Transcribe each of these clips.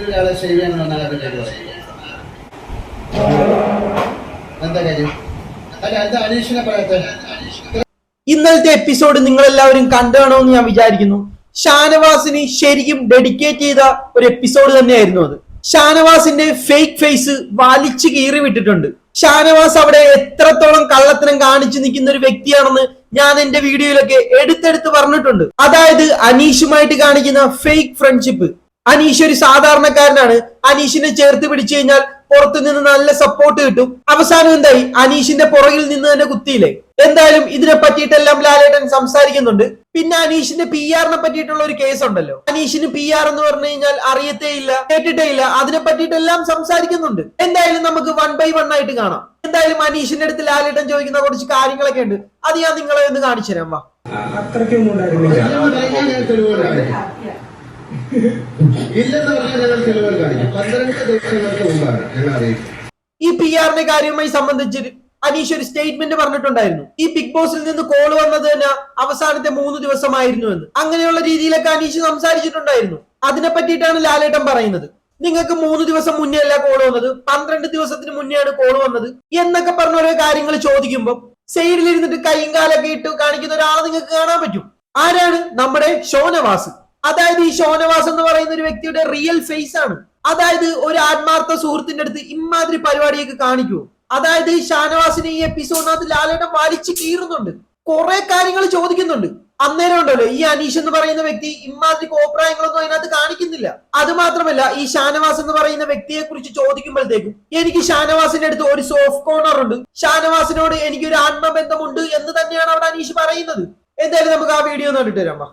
ഒരാളെ അത് എന്താ കാര്യം? ഇന്നലത്തെ എപ്പിസോഡ് നിങ്ങൾ എല്ലാവരും കണ്ടുകാണോന്ന് ഞാൻ വിചാരിക്കുന്നു. ഷാനവാസിന് ശരിക്കും ഡെഡിക്കേറ്റ് ചെയ്ത ഒരു എപ്പിസോഡ് തന്നെയായിരുന്നു അത്. ഷാനവാസിന്റെ ഫേക്ക് ഫേസ് വലിച്ചു കീറി വിട്ടിട്ടുണ്ട്. ഷാനവാസ് അവിടെ എത്രത്തോളം കള്ളത്തരം കാണിച്ചു നിൽക്കുന്ന ഒരു വ്യക്തിയാണെന്ന് ഞാൻ എന്റെ വീഡിയോയിലൊക്കെ എടുത്തെടുത്ത് പറഞ്ഞിട്ടുണ്ട്. അതായത് അനീഷുമായിട്ട് കാണിക്കുന്ന ഫേക്ക് ഫ്രണ്ട്ഷിപ്പ് അനീഷ് ഒരു സാധാരണക്കാരനാണ് അനീഷിനെ ചേർത്ത് പിടിച്ചു കഴിഞ്ഞാൽ പുറത്തു നിന്ന് നല്ല സപ്പോർട്ട് കിട്ടും അവസാനം എന്തായി അനീഷിന്റെ പുറകിൽ നിന്ന് തന്നെ കുത്തിയില്ലേ എന്തായാലും ഇതിനെ പറ്റിയിട്ടെല്ലാം ലാലേട്ടൻ സംസാരിക്കുന്നുണ്ട് പിന്നെ അനീഷിന്റെ പി ആറിനെ പറ്റിയിട്ടുള്ള ഒരു കേസ് ഉണ്ടല്ലോ അനീഷിന് പി ആർ എന്ന് പറഞ്ഞു കഴിഞ്ഞാൽ അറിയത്തേ ഇല്ല കേട്ടിട്ടേ ഇല്ല അതിനെ പറ്റിയിട്ടെല്ലാം സംസാരിക്കുന്നുണ്ട് എന്തായാലും നമുക്ക് വൺ ബൈ വൺ ആയിട്ട് കാണാം എന്തായാലും അനീഷിന്റെ അടുത്ത് ലാലേട്ടൻ ചോദിക്കുന്ന കുറച്ച് കാര്യങ്ങളൊക്കെ ഉണ്ട് അത് ഞാൻ നിങ്ങളെ ഒന്ന് കാണിച്ചു തരാം വാ അത്രയ്ക്കൊന്നും ഇല്ലെന്ന് ഈ പി ആറിന്റെ കാര്യവുമായി സംബന്ധിച്ച് അനീഷ് ഒരു സ്റ്റേറ്റ്മെന്റ് പറഞ്ഞിട്ടുണ്ടായിരുന്നു. ഈ ബിഗ് ബോസിൽ നിന്ന് കോൾ വന്നത് തന്നെ അവസാനത്തെ മൂന്ന് ദിവസമായിരുന്നു എന്ന്. അങ്ങനെയുള്ള രീതിയിലൊക്കെ അനീഷ് സംസാരിച്ചിട്ടുണ്ടായിരുന്നു. അതിനെ പറ്റിയിട്ടാണ് ലാലേട്ടൻ പറയുന്നത്. നിങ്ങൾക്ക് മൂന്ന് ദിവസം മുന്നേ അല്ല കോൾ വന്നത് പന്ത്രണ്ട് ദിവസത്തിന് മുന്നെയാണ് കോൾ വന്നത് എന്നൊക്കെ പറഞ്ഞ ഓരോ കാര്യങ്ങൾ ചോദിക്കുമ്പോൾ സൈഡിലിരുന്നിട്ട് കൈയും കാലൊക്കെ ഇട്ട് കാണിക്കുന്ന ഒരാളെ നിങ്ങൾക്ക് കാണാൻ പറ്റും. ആരാണ്? നമ്മുടെ ഷോനവാസ്. അതായത് ഈ ഷോനവാസ് എന്ന് പറയുന്ന ഒരു വ്യക്തിയുടെ റിയൽ ഫേസ് ആണ്. അതായത് ഒരു ആത്മാർത്ഥ സുഹൃത്തിന്റെ അടുത്ത് ഇമാതിരി പരിപാടിയൊക്കെ കാണിക്കൂ അതായത് ഈ ഷാനവാസിനെ ഈ എപ്പിസോഡിനകത്ത് ലാലേട്ടൻ വലിച്ചു കീറുന്നുണ്ട്. കുറെ കാര്യങ്ങൾ ചോദിക്കുന്നുണ്ട്. അന്നേരം ഉണ്ടല്ലോ ഈ അനീഷ് എന്ന് പറയുന്ന വ്യക്തി ഇമാതിരി കോപ്രായങ്ങളൊന്നും അതിനകത്ത് കാണിക്കുന്നില്ല. അത് മാത്രമല്ല ഈ ഷാനവാസ് എന്ന് പറയുന്ന വ്യക്തിയെ കുറിച്ച് ചോദിക്കുമ്പോഴത്തേക്കും എനിക്ക് ഷാനവാസിന്റെ അടുത്ത് ഒരു സോഫ്റ്റ് കോർണർ ഉണ്ട്. ഷാനവാസിനോട് എനിക്ക് ഒരു ആത്മബന്ധമുണ്ട് എന്ന് തന്നെയാണ് അവിടെ അനീഷ് പറയുന്നത്. എന്തായാലും നമുക്ക് ആ വീഡിയോ ഒന്ന് കണ്ടിട്ട്.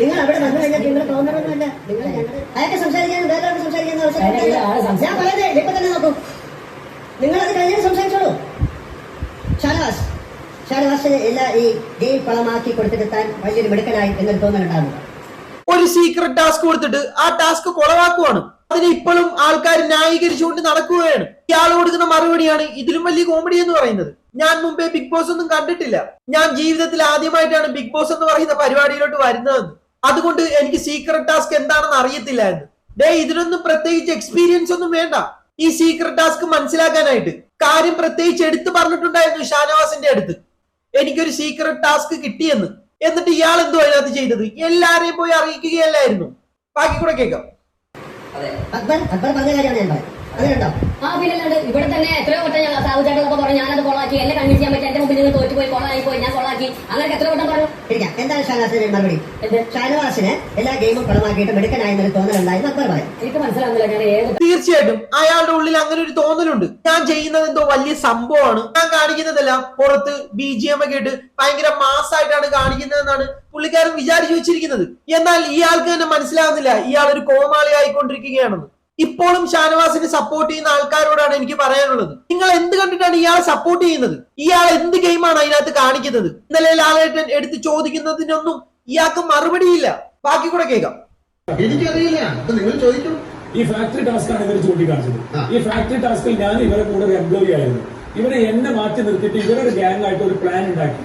നിങ്ങൾ അവിടെ വന്നു കഴിഞ്ഞാൽ നിങ്ങൾ തോന്നണമെന്നില്ല നിങ്ങൾ അയാൾക്ക് സംസാരിക്കാൻ വേറെ സംസാരിക്കാൻ ആവശ്യം ഞാൻ പറയുന്നത് ഇപ്പൊ തന്നെ നോക്കും. നിങ്ങൾ അത് കഴിഞ്ഞ് സംസാരിച്ചോളൂ. ഷാനവാസ്. ഷാനവാസ് എല്ലാ ഈ ഗെയിം പളമാക്കി കൊടുത്തെടുത്താൻ വലിയൊരു മിടുക്കനായി എന്നൊരു തോന്നലുണ്ടാകും. ഒരു സീക്രട്ട് ടാസ്ക് കൊടുത്തിട്ട് ആ ടാസ്ക് കൊളവാക്കുവാണ്. അതിനെ ഇപ്പോഴും ആൾക്കാർ ന്യായീകരിച്ചുകൊണ്ട് നടക്കുകയാണ്. ഇയാൾ കൊടുക്കുന്ന മറുപടിയാണ് ഇതിലും വലിയ കോമഡി എന്ന് പറയുന്നത്. ഞാൻ മുമ്പേ ബിഗ് ബോസ് ഒന്നും കണ്ടിട്ടില്ല. ഞാൻ ജീവിതത്തിൽ ആദ്യമായിട്ടാണ് ബിഗ് ബോസ് എന്ന് പറയുന്ന പരിപാടിയിലോട്ട് വരുന്നതെന്ന്. അതുകൊണ്ട് എനിക്ക് സീക്രട്ട് ടാസ്ക് എന്താണെന്ന് അറിയത്തില്ല എന്ന്. ഡേ ഇതിനൊന്നും പ്രത്യേകിച്ച് എക്സ്പീരിയൻസ് ഒന്നും വേണ്ട. ഈ സീക്രട്ട് ടാസ്ക് മനസ്സിലാക്കാനായിട്ട്. കാര്യം പ്രത്യേകിച്ച് എടുത്തു പറഞ്ഞിട്ടുണ്ടായിരുന്നു ഷാനവാസിന്റെ അടുത്ത്. എനിക്കൊരു സീക്രട്ട് ടാസ്ക് കിട്ടിയെന്ന്. എന്നിട്ട് ഇയാൾ എന്തോ അതിനകത്ത് ചെയ്തത്? എല്ലാരെയും പോയി അറിയിക്കുകയല്ലായിരുന്നു. ബാക്കി കൂടെ കേൾക്കാം. അക്ബർ അക്ബർ പറഞ്ഞ കാര്യമാണ് ഞാൻ പറയുന്നത് അതിലുണ്ടോ ആ പിന്നല്ലാണ്ട് ഇവിടെ തന്നെ എത്രയോ വട്ടം ഞങ്ങൾ സാഹു ചേട്ടനൊക്കെ പറഞ്ഞു ഞാനത് കൊളാക്കി എന്നെ കൺവിൻസ് ചെയ്യാൻ പറ്റും എന്റെ മുമ്പിൽ നിന്ന് തോറ്റുപോയി കൊളായി പോയി ഞാൻ കൊളാക്കി. അങ്ങനെ എത്ര വട്ടം പറഞ്ഞു. ഇരിക്കാം എന്താണ് ഷാനവാസിന്റെ മറുപടി? ഷാനവാസിന് എല്ലാ ഗെയിമും പളമാക്കിയിട്ട് മെടുക്കനായെന്ന് ഒരു തോന്നലുണ്ടായിരുന്നു അക്ബർ പറഞ്ഞു എനിക്ക് മനസ്സിലാവുന്നില്ല ഞാൻ ഏത് തീർച്ചയായിട്ടും അയാളുടെ ഉള്ളിൽ അങ്ങനെ ഒരു തോന്നലുണ്ട്. ഞാൻ ചെയ്യുന്നത് എന്തോ വലിയ സംഭവമാണ്. ഞാൻ കാണിക്കുന്നതെല്ലാം പുറത്ത് ബി ജി എം ഒക്കെ ഇട്ട് ഭയങ്കര മാസായിട്ടാണ് കാണിക്കുന്നതെന്നാണ് പുള്ളിക്കാരൻ വിചാരിച്ചു വെച്ചിരിക്കുന്നത്. എന്നാൽ ഇയാൾക്ക് തന്നെ മനസ്സിലാകുന്നില്ല. ഇയാൾ ഒരു കോമാളി ആയിക്കൊണ്ടിരിക്കുകയാണെന്ന് ഇപ്പോഴും ഷാനവാസിനെ സപ്പോർട്ട് ചെയ്യുന്ന ആൾക്കാരോടാണ് എനിക്ക് പറയാനുള്ളത്. നിങ്ങൾ എന്ത് കണ്ടിട്ടാണ് ഇയാളെ സപ്പോർട്ട് ചെയ്യുന്നത്? ഇയാൾ എന്ത് ഗെയിമാണ് അതിനകത്ത് കാണിക്കുന്നത്? ഇന്നലെ ലാലേട്ടൻ എടുത്ത് ചോദിക്കുന്നതിനൊന്നും ഇയാൾക്ക് മറുപടിയില്ല. ബാക്കി കൂടെ കേൾക്കാം. എനിക്കറിയില്ല. നിങ്ങൾ ചോദിക്കും. ഈ ഫാക്ടറി ടാസ്ക് ആണ് ഇവർ ചൂണ്ടിക്കാണിച്ചത്. ഈ ഫാക്ടറി ടാസ്കിൽ ഞാൻ ഇവരെ കൂടെ ഒരു എംപ്ലോയി ആയിരുന്നു. ഇവരെ എന്നെ മാറ്റി നിർത്തിയിട്ട് ഇവരുടെ ഗ്യാങ് ആയിട്ട് ഒരു പ്ലാൻ ഉണ്ടാക്കി.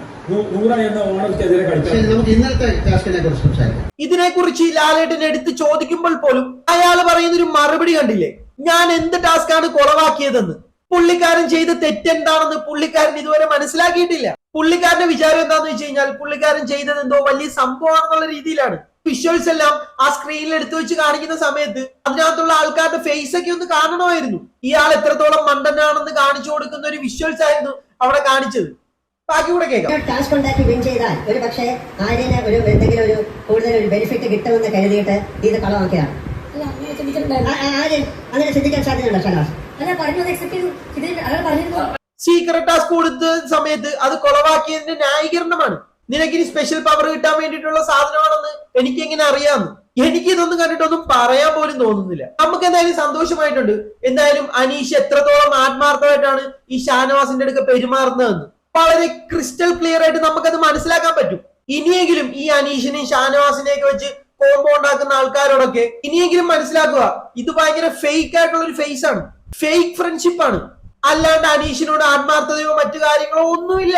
ഇതിനെക്കുറിച്ച് ലാലേട്ടൻ എടുത്ത് ചോദിക്കുമ്പോൾ പോലും അയാൾ പറയുന്ന ഒരു മറുപടി കണ്ടില്ലേ? ഞാൻ എന്ത് ടാസ്ക് ആണ് കുളവാക്കിയതെന്ന്? പുള്ളിക്കാരൻ ചെയ്ത തെറ്റെന്താണെന്ന് പുള്ളിക്കാരൻ ഇതുവരെ മനസ്സിലാക്കിയിട്ടില്ല. പുള്ളിക്കാരന്റെ വിചാരം എന്താന്ന് വെച്ച് കഴിഞ്ഞാൽ പുള്ളിക്കാരൻ ചെയ്തത് എന്തോ വലിയ സംഭവമാണെന്നുള്ള രീതിയിലാണ്. വിഷ്വൽസ് എല്ലാം ആ സ്ക്രീനിൽ എടുത്തു വെച്ച് കാണിക്കുന്ന സമയത്ത് അതിനകത്തുള്ള ആൾക്കാരുടെ ഫേസ് ഒക്കെ ഒന്ന് കാണണമായിരുന്നു. ഇയാൾ എത്രത്തോളം മണ്ടനാണെന്ന് കാണിച്ചു കൊടുക്കുന്ന ഒരു വിഷ്വൽസ് ആയിരുന്നു അവിടെ കാണിച്ചത്. ബാക്കി കൂടെ കേൾക്കാം ടാസ്ക് ഉണ്ടാക്കി വിൻ ചെയ്താൽ ഒരു പക്ഷേ ആര്യന് ഒരു എന്തെങ്കിലും ഒരു കൂടുതൽ ഒരു ബെനിഫിറ്റ് കിട്ടുമെന്ന് കരുതിയിട്ട് ഇത് ആ- ആര്യൻ അങ്ങനെ ചിന്തിക്കാൻ സാധ്യതയുണ്ടോ ഷാനവാസ്? അല്ല പറഞ്ഞത് എക്സെപ്റ്റ് ചെയ്തു. അയാൾ പറഞ്ഞിരുന്നു. സീക്രട്ട് ടാസ്ക് കൊടുത്ത സമയത്ത് അത് കൊളവാക്കിയതിന്റെ ന്യായീകരണമാണ്. നിനക്കിനി സ്പെഷ്യൽ പവർ കിട്ടാൻ വേണ്ടിയിട്ടുള്ള സാധനമാണെന്ന് എനിക്ക് എങ്ങനെ അറിയാമെന്ന് എനിക്ക് ഇതൊന്നും കണ്ടിട്ടൊന്നും പറയാൻ പോലും തോന്നുന്നില്ല. നമുക്ക് എന്തായാലും സന്തോഷമായിട്ടുണ്ട്. എന്തായാലും അനീഷ് എത്രത്തോളം ആത്മാർത്ഥമായിട്ടാണ് ഈ ഷാനവാസിന്റെ അടുക്ക പെരുമാറുന്നതെന്ന്. വളരെ ക്രിസ്റ്റൽ ക്ലിയർ ആയിട്ട് നമുക്കത് മനസ്സിലാക്കാൻ പറ്റും. ഇനിയെങ്കിലും ഈ അനീഷിനെയും ഷാനവാസിനെയൊക്കെ വെച്ച് കോമ്പോ ഉണ്ടാക്കുന്ന ആൾക്കാരോടൊക്കെ ഇനിയെങ്കിലും മനസ്സിലാക്കുക ഇത് ഭയങ്കര ഫേക്ക് ആയിട്ടുള്ള ഒരു ഫേസ് ആണ്. ഫേക്ക് ഫ്രണ്ട്ഷിപ്പ് ആണ്. അല്ലാണ്ട് അനീഷിനോട് ആത്മാർത്ഥതയോ മറ്റു കാര്യങ്ങളോ ഒന്നുമില്ല.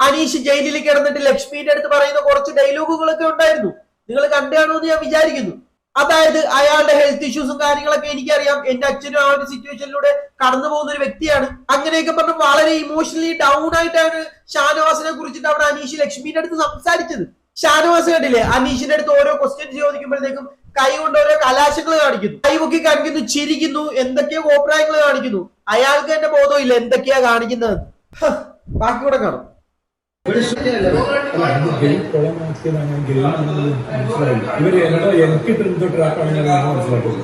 അനീഷ് ജയിലിൽ കിടന്നിട്ട് ലക്ഷ്മിയുടെ അടുത്ത് പറയുന്ന കുറച്ച് ഡയലോഗുകളൊക്കെ ഉണ്ടായിരുന്നു. നിങ്ങൾ കണ്ടു കാണുമെന്ന് ഞാൻ വിചാരിക്കുന്നു. അതായത് അയാളുടെ ഹെൽത്ത് ഇഷ്യൂസും കാര്യങ്ങളൊക്കെ എനിക്കറിയാം. എന്റെ അച്ഛനും ആ ഒരു സിറ്റുവേഷനിലൂടെ കടന്നു പോകുന്ന ഒരു വ്യക്തിയാണ്. അങ്ങനെയൊക്കെ പറഞ്ഞ് വളരെ ഇമോഷണലി ഡൗൺ ആയിട്ടാണ് ഷാനവാസിനെ കുറിച്ചിട്ട് അവിടെ അനീഷ് ലക്ഷ്മിന്റെ അടുത്ത് സംസാരിച്ചത്. ഷാനവാസ് കണ്ടില്ലേ? അനീഷിന്റെ അടുത്ത് ഓരോ ക്വസ്റ്റ്യൻ ചോദിക്കുമ്പോഴത്തേക്കും കൈ കൊണ്ട് ഓരോ കലാശങ്ങൾ കാണിക്കുന്നു. കൈ പൊക്കി കാണിക്കുന്നു ചിരിക്കുന്നു എന്തൊക്കെയോ കോപ്രായങ്ങൾ കാണിക്കുന്നു. അയാൾക്ക് തന്നെ ബോധമില്ല എന്തൊക്കെയാ കാണിക്കുന്നത്. ബാക്കി കൂടെ കാണാം. ഇവർ എനിക്ക് ട്രാപ്പാണ് ഞാൻ മനസ്സിലാക്കുന്നത്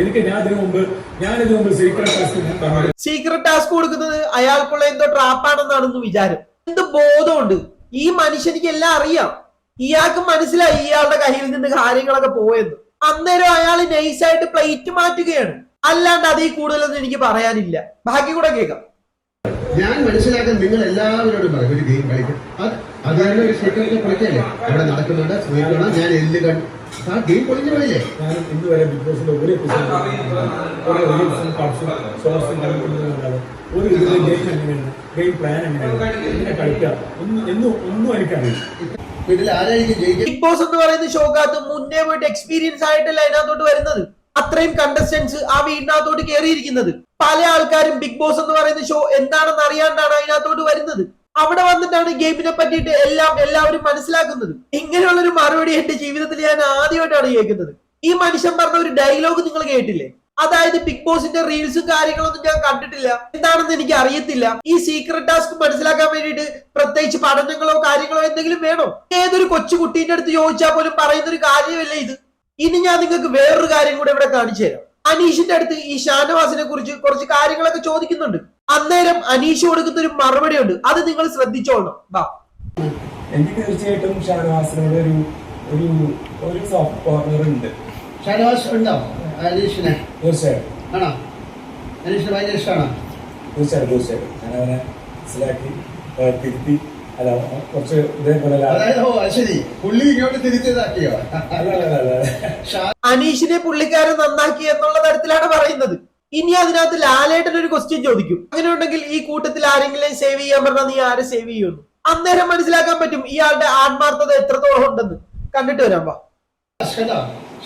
എനിക്ക് ഞാൻ ഇതിനു മുമ്പ് ഞാൻ ഇതിനു മുമ്പ് സീക്രട്ട് ടാസ്ക് സീക്രട്ട് ടാസ്ക് കൊടുക്കുന്നത് അയാൾക്കുള്ള എന്തോ ട്രാപ്പാണെന്നാണെന്ന് വിചാരം. എന്ത് ബോധമുണ്ട്? ഈ മനുഷ്യനിക്ക് എല്ലാം അറിയാം. ഇയാൾക്ക് മനസ്സിലായി ഇയാളുടെ കയ്യിൽ നിന്ന് കാര്യങ്ങളൊക്കെ പോയെന്ന്. അന്നേരം അയാൾ നൈസായിട്ട് പ്ലേറ്റ് മാറ്റുകയാണ്. അല്ലാണ്ട് അതിൽ കൂടുതലൊന്നും എനിക്ക് പറയാനില്ല. ബാക്കി കൂടെ കേൾക്കാം. ഞാൻ മനസ്സിലാക്കാൻ നിങ്ങൾ എല്ലാവരോടും പറയും. ഒരു ഗെയിം കളിക്കും. അത് അതാണ് ഒരു സെക്രട്ടറി കളിക്കല്ലേ? അവിടെ നടക്കുന്നുണ്ട് പോയിക്കണം ഞാൻ എല്ല് കണ്ടു. ആ ഗെയിം പൊളിഞ്ഞു പോയില്ലേ? ഞാൻ ഇന്ന് വരെ ബിഗ് ബോസിന്റെ ഒരു എപ്പിസോഡ് ഒരു ഗെയിം എങ്ങനെയാണ്? ഗെയിം പ്ലാൻ എങ്ങനെയാണ്? എങ്ങനെ കളിക്കുക ഒന്നും എന്നും എനിക്കറിയില്ല. ബിഗ് ബോസ് എന്ന് പറയുന്ന ഷോക്കകത്ത് മുന്നേ പോയിട്ട് എക്സ്പീരിയൻസ് ആയിട്ടല്ല അതിനകത്തോട്ട് വരുന്നത്? അത്രയും കണ്ടസ്റ്റൻസ് ആ വീടിനകത്തോട്ട് കയറിയിരിക്കുന്നത് പല ആൾക്കാരും ബിഗ് ബോസ് എന്ന് പറയുന്ന ഷോ എന്താണെന്ന് അറിയാണ്ടാണ് അതിനകത്തോട്ട് വരുന്നത്. അവിടെ വന്നിട്ടാണ് ഗെയിമിനെ പറ്റിയിട്ട് എല്ലാം എല്ലാവരും മനസ്സിലാക്കുന്നത്. ഇങ്ങനെയുള്ള ഒരു മറുപടി എന്റെ ജീവിതത്തിൽ ഞാൻ ആദ്യമായിട്ടാണ് കേൾക്കുന്നത്. ഈ മനുഷ്യൻ പറഞ്ഞ ഒരു ഡയലോഗ് നിങ്ങൾ കേട്ടില്ലേ? അതായത് ബിഗ് ബോസിന്റെ റീൽസും കാര്യങ്ങളൊന്നും ഞാൻ കണ്ടിട്ടില്ല. എന്താണെന്ന് എനിക്ക് അറിയത്തില്ല. ഈ സീക്രട്ട് ടാസ്ക് മനസ്സിലാക്കാൻ വേണ്ടിയിട്ട് പ്രത്യേകിച്ച് പഠനങ്ങളോ കാര്യങ്ങളോ എന്തെങ്കിലും വേണോ? ഏതൊരു കൊച്ചു കുട്ടീന്റെ അടുത്ത് ചോദിച്ചാൽ പോലും പറയുന്ന ഒരു കാര്യമല്ല ഇത്? ഇനി ഞാൻ നിങ്ങൾക്ക് വേറൊരു കാര്യം കൂടെ ഇവിടെ കാണിച്ചു തരാം. അനീഷിന്റെ അടുത്ത് ഈ ഷാനവാസിനെ കുറിച്ച് കുറച്ച് കാര്യങ്ങളൊക്കെ ചോദിക്കുന്നുണ്ട്. അന്നേരം അനീഷ് കൊടുക്കുന്ന ഒരു മറുപടി ഉണ്ട് അത് നിങ്ങൾ ശ്രദ്ധിച്ചോളണം. ബാ എനിക്ക് തീർച്ചയായിട്ടും ഷാനവാസിനോട് ഒരു ഒരു ഒരു സോഫ്റ്റ് കോർണർ ഉണ്ട്. ഷാനവാസ് ഉണ്ടോ? അനീഷിനെ? തീർച്ചയായിട്ടും. ആണോ? അനീഷിന് ഭയങ്കര ഇഷ്ടമാണോ? തീർച്ചയായിട്ടും തീർച്ചയായിട്ടും. ഞാൻ അവനെ മനസ്സിലാക്കി തിരുത്തി അല്ല കുറച്ച് ഇതേപോലെ ശരി. പുള്ളി ഇങ്ങോട്ട് തിരിച്ചതാക്കിയോ? അനീഷിനെ പുള്ളിക്കാരൻ നന്നാക്കി എന്നുള്ള തരത്തിലാണ് പറയുന്നത്. ഇനി അതിനകത്ത് ലാലേട്ടൻ ഒരു ക്വസ്റ്റ്യൻ ചോദിക്കും. അങ്ങനെ ഉണ്ടെങ്കിൽ ഈ കൂട്ടത്തിൽ ആരെങ്കിലും സേവ് ചെയ്യാൻ പറഞ്ഞാൽ നീ ആരെ സേവ് ചെയ്യുന്നു? അന്നേരം മനസ്സിലാക്കാൻ പറ്റും ഇയാളുടെ ആത്മാർത്ഥത എത്രത്തോളം ഉണ്ടെന്ന്. കണ്ടിട്ട് വരാം വാ.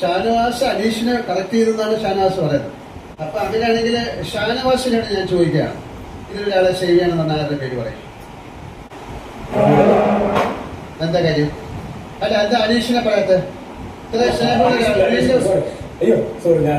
ഷാനവാസ് അനീഷിനെ കറക്റ്റ് ചെയ്തെന്നാണ് ഷാനവാസ് പറയുന്നത്. അപ്പൊ അങ്ങനെയാണെങ്കിൽ ഷാനവാസിനോട് ഞാൻ ചോദിക്കുക ഇതിലൊരാളെ സേവ് ചെയ്യണമെന്ന് ആരുടെ പേര് പറയും എന്താ കാര്യം? അല്ല എന്താ അനീഷിനെ പറയാത്ത? അയ്യോ സോറി ഞാൻ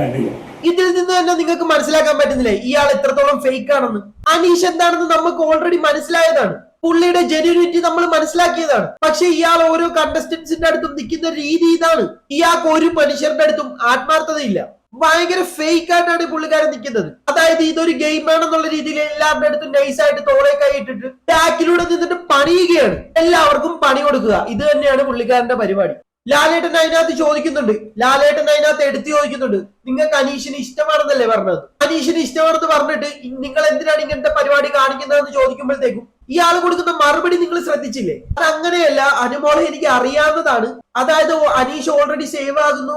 കണ്ടില്ല. ഇതിൽ നിന്ന് തന്നെ നിങ്ങൾക്ക് മനസ്സിലാക്കാൻ പറ്റുന്നില്ലേ? ഇയാൾ എത്രത്തോളം ഫേക്ക് ആണെന്ന്. അനീഷ് എന്താണെന്ന് നമുക്ക് ഓൾറെഡി മനസ്സിലായതാണ്. പുള്ളിയുടെ ജെന്യൂനിറ്റി നമ്മൾ മനസ്സിലാക്കിയതാണ്. പക്ഷെ ഇയാൾ ഓരോ കണ്ടസ്റ്റൻസിന്റെ അടുത്തും നിൽക്കുന്ന രീതി ഇതാണ്. ഇയാൾക്ക് ഒരു മനുഷ്യരുടെ അടുത്തും ആത്മാർത്ഥതയില്ല. ഭയങ്കര ഫേക്ക് ആയിട്ടാണ് പുള്ളിക്കാരൻ നിൽക്കുന്നത് അതായത് ഇതൊരു ഗെയിം ആണെന്നുള്ള രീതിയിൽ എല്ലാവരുടെ അടുത്തും നൈസ് ആയിട്ട് തോളെ കൈയിട്ടിട്ട് ബാക്കിലൂടെ നിന്നിട്ട് പണിയുകയാണ്. എല്ലാവർക്കും പണി കൊടുക്കുക. ഇത് തന്നെയാണ് പുള്ളിക്കാരന്റെ പരിപാടി. ലാലേട്ടൻ അതിനകത്ത് ചോദിക്കുന്നുണ്ട്. ലാലേട്ടൻ അതിനകത്ത് എടുത്തു ചോദിക്കുന്നുണ്ട്. നിങ്ങൾക്ക് അനീഷിന് ഇഷ്ടമാണെന്നല്ലേ പറഞ്ഞത്? അനീഷിന് ഇഷ്ടമാണെന്ന് പറഞ്ഞിട്ട് നിങ്ങൾ എന്തിനാണ് ഇങ്ങനത്തെ പരിപാടി കാണിക്കുന്നതെന്ന് ചോദിക്കുമ്പോഴത്തേക്കും ഇയാൾ കൊടുക്കുന്ന മറുപടി നിങ്ങൾ ശ്രദ്ധിച്ചില്ലേ? അത് അങ്ങനെയല്ല അനുമോളെ എനിക്ക് അറിയാവുന്നതാണ്. അതായത് അനീഷ് ഓൾറെഡി സേവ് ആകുന്നു.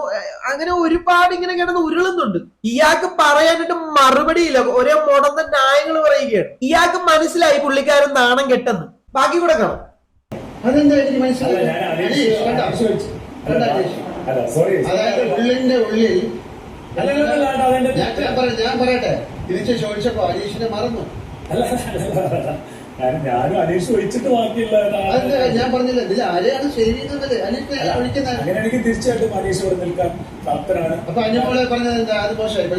അങ്ങനെ ഒരുപാട് ഇങ്ങനെ കിടന്ന് ഉരുളുന്നുണ്ട്. ഇയാൾക്ക് പറയാനായിട്ട് മറുപടിയില്ല. ഒരേ മുടന്ന ന്യായങ്ങൾ പറയുകയാണ്. ഇയാൾക്ക് മനസ്സിലായി പുള്ളിക്കാരൻ നാണം കെട്ടെന്ന്. ബാക്കി കൂടെ കാണാം. അതായത് ഉള്ളിന്റെ ഉള്ളിൽ ഞാൻ പറയട്ടെ. തിരിച്ച് ചോദിച്ചപ്പോ അനീഷിനെ മറന്നു. ഞാൻ- ഞാനും അനീഷ് ഒഴിച്ചിട്ട് ബാക്കിയുള്ള ഞാൻ പറഞ്ഞില്ല. ഇതിൽ ആരെയാണ് തീർച്ചയായിട്ടും അനീഷ് ഇവിടെ നിൽക്കാൻ പ്രാപ്തനാണ്. അപ്പൊ അനുമോളെ പറഞ്ഞത് അത് മോശമായി.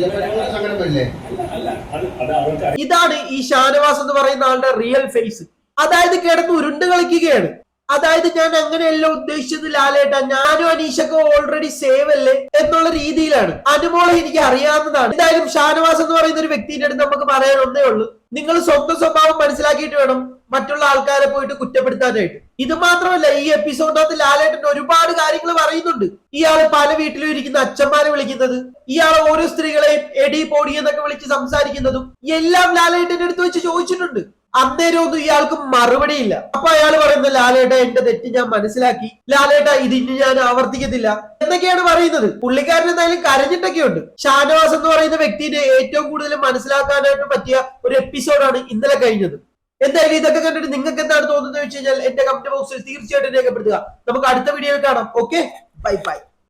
സങ്കടം വരില്ലേ അല്ല അത് അത് അവർക്ക്. ഇതാണ് ഈ ഷാനവാസ് എന്ന് പറയുന്ന ആളുടെ റിയൽ ഫേസ് അതായത് കിടന്ന് ഉരുണ്ട് കളിക്കുകയാണ്. അതായത് ഞാൻ അങ്ങനെയല്ല ഉദ്ദേശിച്ചത് ലാലേട്ട. ഞാനും അനീഷൊക്കെ ഓൾറെഡി സേവ് അല്ലേ എന്നുള്ള രീതിയിലാണ്. അനുമോളെ എനിക്ക് അറിയാവുന്നതാണ്. എന്തായാലും ഷാനവാസ് എന്ന് പറയുന്ന ഒരു വ്യക്തിയുടെ അടുത്ത് നമുക്ക് പറയാൻ ഒന്നേ ഉള്ളൂ. നിങ്ങൾ സ്വന്തം സ്വഭാവം മനസ്സിലാക്കിയിട്ട് വേണം മറ്റുള്ള ആൾക്കാരെ പോയിട്ട് കുറ്റപ്പെടുത്താനായിട്ട്. ഇത് മാത്രമല്ല ഈ എപ്പിസോഡിനകത്ത് ലാലേട്ടൻ ഒരുപാട് കാര്യങ്ങൾ പറയുന്നുണ്ട്. ഇയാൾ പല വീട്ടിലും ഇരിക്കുന്ന അച്ഛന്മാരെ വിളിക്കുന്നത്. ഇയാൾ ഓരോ സ്ത്രീകളെയും എടി പൊടി എന്നൊക്കെ വിളിച്ച് സംസാരിക്കുന്നതും എല്ലാം ലാലേട്ടന്റെ അടുത്ത് വെച്ച് ചോദിച്ചിട്ടുണ്ട്. അന്നേരം ഒന്നും ഇയാൾക്ക് മറുപടിയില്ല. അപ്പൊ അയാൾ പറയുന്നത് ലാലേട്ട എന്റെ തെറ്റ് ഞാൻ മനസ്സിലാക്കി. ലാലേട്ട ഇത് ഇനി ഞാൻ ആവർത്തിക്കത്തില്ല. എന്നൊക്കെയാണ് പറയുന്നത്. പുള്ളിക്കാരൻ എന്തായാലും കരഞ്ഞിട്ടൊക്കെ ഉണ്ട്. ഷാനവാസ് എന്ന് പറയുന്ന വ്യക്തിയെ ഏറ്റവും കൂടുതൽ മനസ്സിലാക്കാനായിട്ട് പറ്റിയ ഒരു എപ്പിസോഡാണ് ഇന്നലെ കഴിഞ്ഞത്. എന്തായാലും ഇതൊക്കെ കണ്ടിട്ട് നിങ്ങൾക്ക് എന്താണ് തോന്നുന്നത് വെച്ച് കഴിഞ്ഞാൽ എന്റെ കമന്റ് ബോക്സിൽ തീർച്ചയായിട്ടും രേഖപ്പെടുത്തുക. നമുക്ക് അടുത്ത വീഡിയോയിൽ കാണാം. Okay bye bye